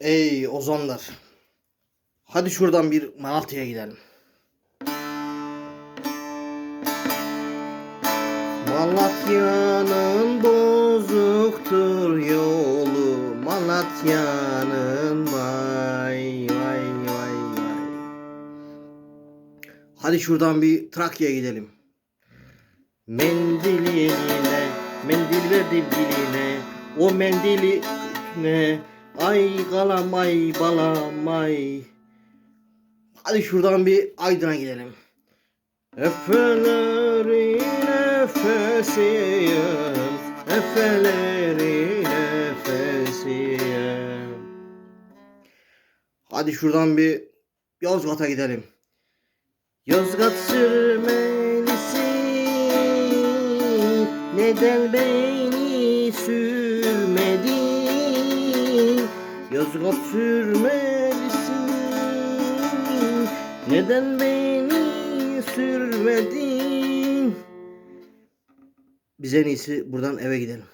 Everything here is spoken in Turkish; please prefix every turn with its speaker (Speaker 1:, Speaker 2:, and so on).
Speaker 1: Ey ozanlar. Hadi şuradan bir Malatya'ya gidelim. Malatya'nın bozuktur yolu Malatya'nın vay vay vay vay Hadi şuradan bir Trakya'ya gidelim. Mendiline, mendil verdim diline, o mendili ne? Ay kalam ay balam ay. Hadi şuradan bir Aydın'a gidelim. Efelerin efesiyim, efelerin efesiyim. Hadi şuradan bir Yozgat'a gidelim. Yozgat sürmelisi Neden beni sürmedin Yozgat sürmelisi Neden beni sürmedin Biz en iyisi buradan eve gidelim.